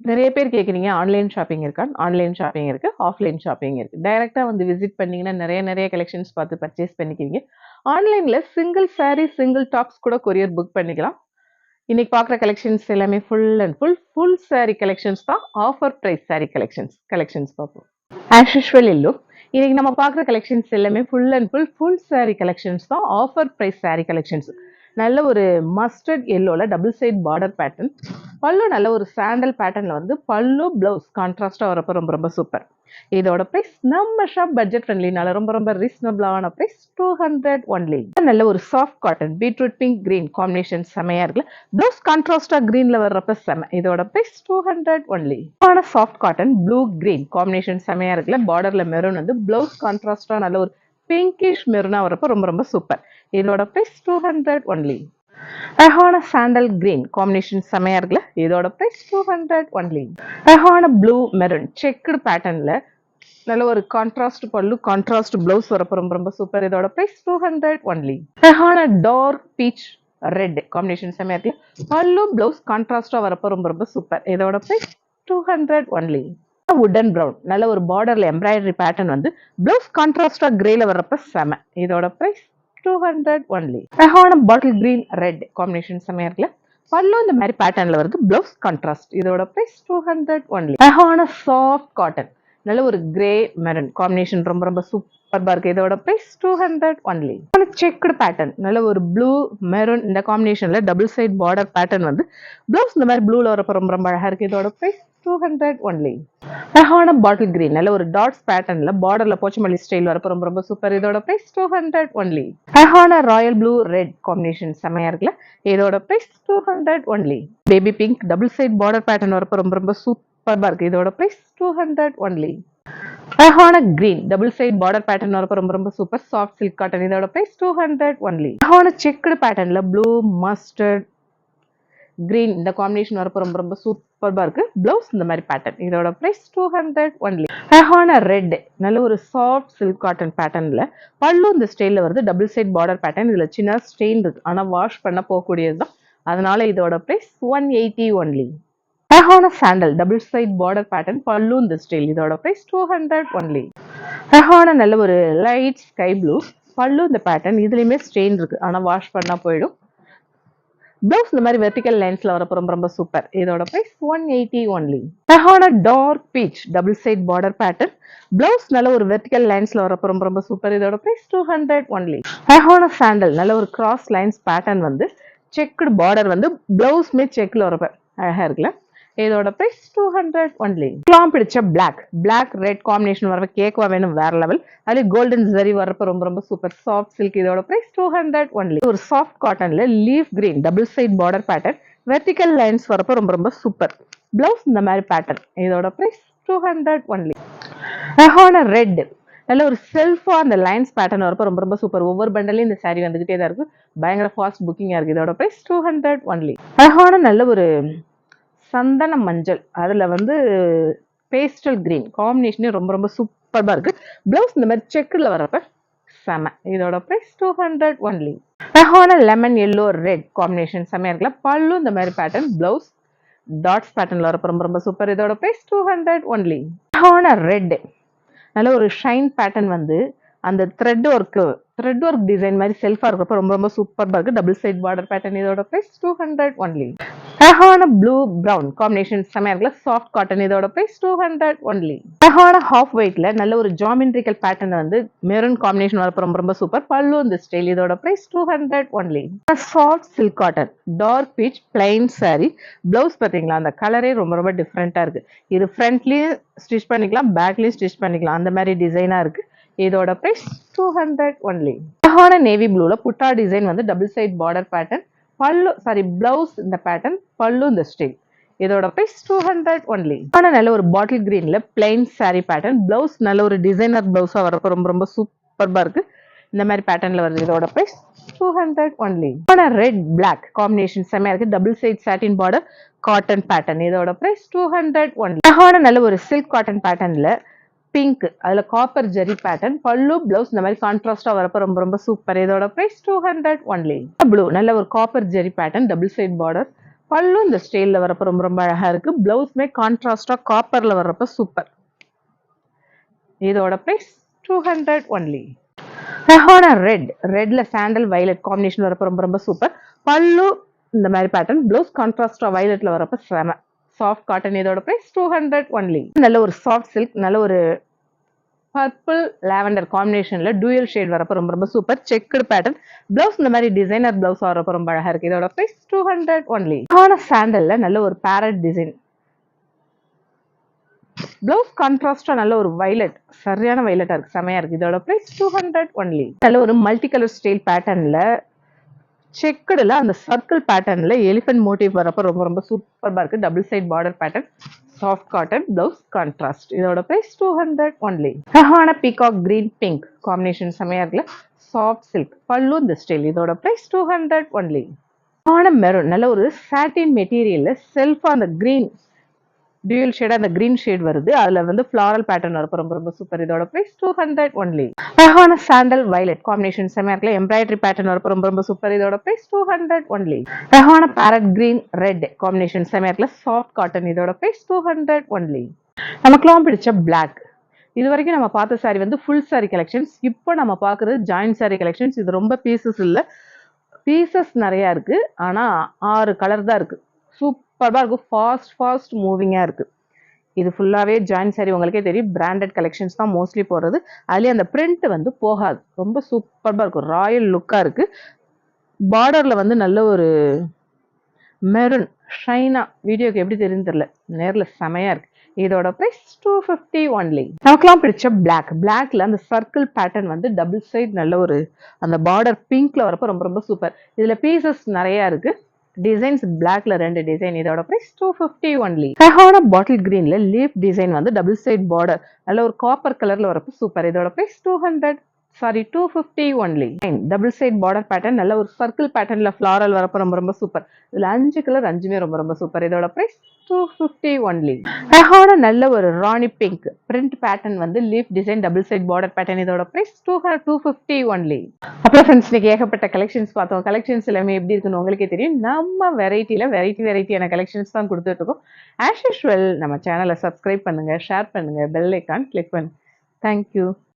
நிறைய பேர் கேட்குறீங்க ஆன்லைன் ஷாப்பிங் இருக்கான் ஆன்லைன் ஷாப்பிங் இருக்குது ஆஃப்லைன் ஷாப்பிங் இருக்குது டைரெக்டாக வந்து விசிட் பண்ணிங்கன்னா நிறைய நிறைய கலெக்ஷன்ஸ் பார்த்து பர்ச்சேஸ் பண்ணிக்கிறீங்க. ஆன்லைனில் சிங்கிள் சாரீ சிங்கிள் டாப்ஸ் கூட கொரியர் புக் பண்ணிக்கலாம். இன்னைக்கு பார்க்குற கலெக்ஷன்ஸ் எல்லாமே full and full full saree collections தான். Offer price saree collections collections பார்ப்போம். ஆஸ் யூஷுவல் இல்லோ இன்னைக்கு நம்ம பார்க்குற கலெக்ஷன்ஸ் எல்லாமே full and full full saree collections தான். ஆஃபர் ப்ரைஸ் சாரீ கலெக்ஷன்ஸ் நல்ல ஒரு mustard எல்லோல double side border pattern pallu நல்ல ஒரு சாண்டல் பேட்டர்னில் வந்து பல்லு ப்ளவுஸ் கான்ட்ராஸ்டாக வரப்போ ரொம்ப ரொம்ப சூப்பர் இதோட ப்ரைஸ் நம்ம ஷாப் பட்ஜெட் ஃப்ரெண்ட்லினால ரொம்ப ரொம்ப ரீசனபிளான ப்ரைஸ் டூ ஹண்ட்ரட் ஒன்லி நல்ல ஒரு soft cotton beetroot pink green combination செமையா இருக்குல்ல. ப்ளவுஸ் கான்ட்ராஸ்டா கிரீன்ல வர்றப்ப செம. இதோட ப்ரைஸ் டூ ஹண்ட்ரட் ஒன்லி ஆன soft cotton blue green combination செமையா இருக்குல்ல. பார்டர்ல மெரூன் வந்து ப்ளவுஸ் கான்ட்ராஸ்டா நல்ல ஒரு பிங்கிஷ் மெருனா வரப்ப ரொம்ப ரொம்ப சூப்பர் இதோட ப்ரைஸ் டூ ஹண்ட்ரட் ஒன்லி அழகான சாண்டல் கிரீன் காம்பினேஷன் செமையா இருக்குல்ல? இதோட ப்ரைஸ் டூ ஹண்ட்ரட் ஒன்லி அழகான ப்ளூ மெரூன் செக்குடு பேட்டர்ன்ல நல்ல ஒரு கான்ட்ராஸ்ட் பல்லு கான்ட்ராஸ்ட் பிளவுஸ் வரப்போ ரொம்ப ரொம்ப சூப்பர் இதோட ப்ரைஸ் டூ ஹண்ட்ரட் ஒன்லி அழகான டார்க் பீச் ரெட் காம்பினேஷன் செமையா இருக்குல்ல? பல்லு பிளவுஸ் கான்ட்ராஸ்டா வரப்போ ரொம்ப ரொம்ப சூப்பர் இதோட ப்ரைஸ் டூ ஹண்ட்ரட் ஒன்லி உடன் ப்ரௌன் நல்ல ஒரு பார்டர்ல எம்ப்ராய்டரி பேட்டர்ன் வந்து ப்ளவுஸ் கான்ட்ராஸ்டாக கிரேல வர்றப்ப செம. இதோட ப்ரைஸ் டூ ஹண்ட்ரட் ஒன்லி அழகான பாட்டில் கிரீன் ரெட் காம்பினேஷன் செமையாக இருக்குல்ல? பல்லும் இந்த மாதிரி பேட்டர்ன்ல வருது ப்ளவுஸ் கான்ட்ராஸ்ட் இதோட ப்ரைஸ் டூ ஹண்ட்ரட் ஒன்லி அழகான சாஃப்ட் காட்டன் நல்ல ஒரு கிரே மெரன் காம்பினேஷன் ரொம்ப ரொம்ப சூப்பர்பா இருக்குது இதோட price two hundred only checked pattern நல்ல ஒரு ப்ளூ மெரூன் இந்த காம்பினேஷனில் டபுள் சைட் பார்டர் பேட்டர்ன் வந்து ப்ளவுஸ் இந்த மாதிரி ப்ளூல வரப்போ ரொம்ப ரொம்ப அழகா இருக்கு. இதோட ப்ரைஸ் டூ ஹண்ட்ரட் ஒன்லி அழகான பாட்டில் கிரீன் நல்ல ஒரு டாட்ஸ் பேட்டர்ன்ல பார்டர்ல போச்சமல்லி ஸ்டைல் வரப்ப ரொம்ப ரொம்ப சூப்பர் இதோட பிரைஸ் டூ ஹண்ட்ரட் ஒன்லி அழகான ராயல் ப்ளூ ரெட் காம்பினேஷன் செமையா இருக்குல்ல? இதோட price two hundred only baby pink double side border pattern வரப்ப ரொம்ப ரொம்ப சூப்பர்பா இருக்கு. இதோட பிரைஸ் டூ ஹண்ட்ரட் ஒன்லி அழகான green double side border pattern வரப்ப ரொம்ப ரொம்ப சூப்பர் சாஃப்ட் சில்க் காட்டன் இதோட பிரைஸ் டூ ஹண்ட்ரட் ஒன்லி அழகான செக்குடு பேட்டர்ன்ல ப்ளூ மஸ்டர்ட் கிரீன் இந்த காம்பினேஷன் வரப்போ ரொம்ப ரொம்ப சூப்பர்பா இருக்கு. பிளவுஸ் இந்த மாதிரி பேட்டர்ன் இதோட பிரைஸ் டூ ஹண்ட்ரட் ஒன்லி அழகான ரெட் நல்ல ஒரு சாஃப்ட் சில்க் காட்டன் பேட்டர்ன்ல பல்லும் இந்த ஸ்டைல வருது. டபுள் சைட் பார்டர் பேட்டர்ன் இதுல சின்ன ஸ்டெயின் இருக்கு. ஆனா வாஷ் பண்ண போகக்கூடியது தான் அதனால இதோட பிரைஸ் ஒன் எயிட்டி ஒன்லி அழகான sandal double side border pattern பல்லும் இந்த ஸ்டைல் இதோட பிரைஸ் டூ ஹண்ட்ரட் ஒன்லி அழகான நல்ல ஒரு லைட் ஸ்கை ப்ளூ பல்லு இந்த பேட்டர்ன் இதுலயுமே ஸ்டெயின் இருக்கு. ஆனா வாஷ் பண்ணா போயிடும். பிளவுஸ் இந்த மாதிரி வெர்டிக்கல் லைன்ஸ்ல வரப்போ ரொம்ப ரொம்ப சூப்பர் இதோட பிரைஸ் ஒன் எயிட்டி ஒன்லி அழகான dark peach double side border pattern blouse நல்ல ஒரு வெர்டிக்கல் லைன்ஸ்ல வரப்போ ரொம்ப ரொம்ப சூப்பர் இதோட பிரைஸ் டூ ஹண்ட்ரட் ஒன்லி அழகான சாண்டல் நல்ல ஒரு கிராஸ் லைன்ஸ் பேட்டர்ன் வந்து செக்குடு பார்டர் வந்து பிளவுஸ்மே செக்ல வரப்ப அழகா இருக்குல்ல? இதோட பிரைஸ் டூ ஹண்ட்ரட் ஒன்லி கிளாம் பிடிச்ச பிளாக் பிளாக் ரெட் காம்பினேஷன் வரப்ப கேக்வா வேணும் வேற லெவல் அது கோல்டன் ஜரி வரப்ப ரொம்ப ரொம்ப சூப்பர் சாஃப்ட் சில்க் இதோட பிரைஸ் டூ ஹண்ட்ரட் ஒன்லி ஒரு soft காட்டன்ல leaf green double side border pattern vertical lines வரப்ப ரொம்ப ரொம்ப சூப்பர் பிளவுஸ் இந்த மாதிரி பேட்டர்ன் இதோட பிரைஸ் டூ ஹண்ட்ரட் ஒன்லி அழகான ரெட் நல்ல ஒரு செல்ஃபா அந்த லைன்ஸ் பேட்டர்ன் வரப்போ ரொம்ப ரொம்ப சூப்பர் ஒவ்வொரு பண்டலையும் இந்த சாரி வந்துகிட்டே தான் இருக்கு. பயங்கர ஃபாஸ்ட் புக்கிங்கா இருக்கு. இதோட பிரைஸ் டூ ஹண்ட்ரட் ஒன்லி அழகான நல்ல ஒரு சந்தன மஞ்சள். அதில் வந்து பேஸ்டல் கிரீன் காம்பினேஷனே ரொம்ப ரொம்ப சூப்பராக இருக்கு. ப்ளவுஸ் இந்த மாதிரி செக்கில் வரப்ப செம. இதோட ப்ரைஸ் டூ ஹண்ட்ரட் ஒன்லி அழகான லெமன் எல்லோ ரெட் காம்பினேஷன் செமையாக இருக்குல்ல. பல்லு இந்த மாதிரி பேட்டர்ன் ப்ளவுஸ் டாட்ஸ் பேட்டர்னில் வரப்ப ரொம்ப ரொம்ப சூப்பர் இதோட ப்ரைஸ் டூ ஹண்ட்ரட் ஒன்லி அழகான ரெட் நல்ல ஒரு ஷைன் பேட்டர்ன் வந்து அந்த thread work thread work design மாதிரி செல்ஃபாக இருக்கிறப்ப ரொம்ப ரொம்ப சூப்பராக இருக்குது டபுள் சைட் பார்டர் பேட்டர்ன் இதோட ப்ரைஸ் டூ ஹண்ட்ரட் ஒன்லி அழகான ப்ளூ ப்ரௌன் காம்பினேஷன் செமையா இருக்குல்ல சாஃப்ட் காட்டன் இதோட ப்ரைஸ் டூ ஹண்ட்ரட் ஒன்லி அழகான ஹாஃப் ஒயிட்ல நல்ல ஒரு ஜாமெண்ட்ரிக்கல் பேட்டர்ன் வந்து மெரூன் காம்பினேஷன் வரப்ப ரொம்ப ரொம்ப சூப்பர் பல்லு இந்த ஸ்டைல் இதோட price two hundred only soft silk cotton dark peach plain saree blouse பார்த்தீங்களா அந்த கலரே ரொம்ப ரொம்ப டிஃப்ரெண்ட்டாக இருக்கு. இது ஃப்ரண்ட்லேயும் ஸ்டிச் பண்ணிக்கலாம் பேக்லேயும் ஸ்டிச் பண்ணிக்கலாம். அந்த மாதிரி டிசைனாக இருக்கு. இதோட ப்ரைஸ் டூ ஹண்ட்ரட் ஒன்லி அழகான நேவி ப்ளூல புட்டா டிசைன் வந்து double side border pattern pallu saree blouse இந்த பேட்டர்ன் பல்லு இந்த ஸ்டைல் இதோட ப்ரைஸ் டூ ஹண்ட்ரட் ஒன்லி ஆனால் நல்ல ஒரு பாட்டில் கிரீனில் பிளைன் சாரி பேட்டர்ன் ப்ளவுஸ் நல்ல ஒரு டிசைனர் பிளவுஸாக வரப்போ ரொம்ப ரொம்ப சூப்பர்பாக இருக்கு. இந்த மாதிரி பேட்டர்னில் வருது இதோட ப்ரைஸ் டூ ஹண்ட்ரட் ஒன்லி ஆனால் ரெட் பிளாக் காம்பினேஷன் செம்மையாக இருக்கு. Double side satin border cotton pattern இதோட ப்ரைஸ் டூ ஹண்ட்ரட் ஒன்லி அழகான நல்ல ஒரு சில்க் காட்டன் பேட்டர்னில் பிங்க் அதில் copper zari pattern pallu blouse இந்த மாதிரி கான்ட்ராஸ்டாக வரப்போ ரொம்ப ரொம்ப சூப்பர் இதோட price two hundred only blue நல்ல ஒரு copper zari pattern double side border pallu இந்த ஸ்டைலில் வரப்போ ரொம்ப ரொம்ப அழகாக இருக்கு. பிளவுஸ்மே கான்ட்ராஸ்டாக காப்பரில் வர்றப்போ சூப்பர் இதோட ப்ரைஸ் டூ ஹண்ட்ரட் ஒன்லி ரெஹோனா ரெட் ரெட்ல சாண்டல் வயலட் காம்பினேஷன் வரப்போ ரொம்ப ரொம்ப சூப்பர் பல்லு இந்த மாதிரி பேட்டர்ன் ப்ளவுஸ் கான்ட்ராஸ்டாக வயலட்ல வரப்போ செம. சாஃப்ட் காட்டன் இதோட ப்ரைஸ் டூ ஹண்ட்ரட் ஒன்லி நல்ல ஒரு சாஃப்ட் சில்க் நல்ல ஒரு பர்பிள் லாவெண்டர் காம்பினேஷனில் டூயல் ஷேட் வரப்போ ரொம்ப ரொம்ப சூப்பர் செக்குடு பேட்டர்ன் பிளவுஸ் இந்த மாதிரி டிசைனர் பிளவுஸ் வரப்போ ரொம்ப அழகா இருக்கு. இதோட ப்ரைஸ் டூ ஹண்ட்ரட் ஒன்லி ஆன சாண்டல்ல நல்ல ஒரு பேரட் டிசைன் பிளவுஸ் கான்ட்ராஸ்டாக நல்ல ஒரு வைலட் சரியான வைலட்டாக இருக்கு. செமையா இருக்கு. இதோட ப்ரைஸ் டூ ஹண்ட்ரட் ஒன்லி நல்ல ஒரு மல்டி கலர் ஸ்டைல் பேட்டர்ன்ல செக்குடுல அந்த சர்க்கிள் பேட்டர்ன்ல எலிஃபென்ட் மோட்டிவ் வரப்போ ரொம்ப ரொம்ப சூப்பர்பா இருக்கு. Double side border pattern soft cotton blouse contrast இதோட ப்ரைஸ் டூ ஹண்ட்ரட் ஒன்லி அழகான பீகாக் கிரீன் பிங்க் காம்பினேஷன் செமையா இருக்குல்ல? சாஃப்ட் சில்க் பல்லு இந்த ஸ்டைல் இதோட ப்ரைஸ் டூ ஹண்ட்ரட் ஒன்லி அழகான மெரூன் நல்ல ஒரு சாட்டின் மெட்டீரியலில் செல்ஃபாக அந்த கிரீன் டியூல் ஷேட் அந்த கிரீன் ஷேட் வருது. அதுல வந்து ஃபிளாரல் பேட்டர்ன் இருக்கும் ரொம்ப ரொம்ப சூப்பர் இதோட பிரைஸ் டூ ஹண்ட்ரட் ஒன்லி அழகான சாண்டல் வயலட் காம்பினேஷன் செம்மையா இருக்கல எம்ப்ராய்டரி பேட்டர்ன் இருக்கும் ரொம்ப ரொம்ப சூப்பர் இதோட பிரைஸ் டூ ஹண்ட்ரட் ஒன்லி அழகான பேரட் கிரீன் ரெட் காம்பினேஷன் செம்மையா இருக்கல சாஃப்ட் காட்டன் இதோட பிரைஸ் டூ ஹண்ட்ரட் ஒன்லி நமக்குலாம் பிடிச்ச பிளாக் இது வரைக்கும் நம்ம பார்த்த சாரி வந்து ஃபுல் சாரி கலெக்ஷன்ஸ் இப்போ நம்ம பார்க்குறது ஜாயின்ட் சாரி கலெக்ஷன்ஸ் இது ரொம்ப பீசஸ் இல்லை. பீசஸ் நிறையா இருக்கு. ஆனா ஆறு கலர் தான் இருக்கு. சூப்பராக இருக்கும். ஃபாஸ்ட் ஃபாஸ்ட் மூவிங்காக இருக்குது இது ஃபுல்லாகவே ஜாயின் சாரி உங்களுக்கே தெரியும். பிராண்டட் கலெக்ஷன்ஸ் தான் மோஸ்ட்லி போடுறது. அதுலேயே அந்த பிரிண்ட் வந்து போகாது. ரொம்ப சூப்பராக இருக்கும். ராயல் லுக்காக இருக்குது பார்டரில் வந்து நல்ல ஒரு மெரூன் ஷைனா வீடியோக்கு எப்படி தெரியும் தெரில நேரில் செமையாக இருக்குது இதோட ப்ரைஸ் டூ ஃபிஃப்டி ஒன்லி நமக்குலாம் பிடிச்ச பிளாக் பிளாக்ல அந்த சர்க்கிள் பேட்டர்ன் வந்து டபுள் சைடு நல்ல ஒரு அந்த பார்டர் பிங்க்ல வரப்போ ரொம்ப ரொம்ப சூப்பர் இதுல பீசஸ் நிறைய இருக்கு. டிசைன்ஸ் பிளாக்ல ரெண்டு டிசைன் இதோட ப்ரைஸ் டூ ஃபிஃப்டி ஒன்லி அழகான பாட்டில் கிரீன்ல லீஃப் டிசைன் வந்து டபுள் சைட் பார்டர் நல்ல ஒரு காப்பர் கலர்ல வரப்போ சூப்பர் இதோட price two hundred sorry two fifty only double side border pattern நல்ல ஒரு சர்க்கிள் பேட்டர்ல ஃபிளாரல் வரப்போ ரொம்ப ரொம்ப சூப்பர் இதுல அஞ்சு கலர் அஞ்சுமே ரொம்ப ரொம்ப சூப்பர் இதோட ப்ரைஸ் டூ ஃபிஃப்டி ஒன்லி அழகான நல்ல ஒரு ராணி பிங்க் பிரிண்ட் பேட்டர்ன் வந்து leaf design double side border pattern இதோட price two two fifty only அப்புறம் ஃப்ரெண்ட்ஸ் இன்னைக்கு ஏகப்பட்ட கலெக்ஷன்ஸ் பார்த்தோம். கலெக்ஷன்ஸ் எல்லாமே எப்படி இருக்குன்னு உங்களுக்கே தெரியும். நம்ம வெரைட்டியில் வெரைட்டி வெரைட்டியான கலெக்ஷன்ஸ் தான் கொடுத்துட்டு இருக்கோம். ஆஸ் யூஷுவல் நம்ம சேனலை சப்ஸ்கிரைப் பண்ணுங்க ஷேர் பண்ணுங்க பெல் ஐக்கான் கிளிக் பண்ணுங்க தேங்க்யூ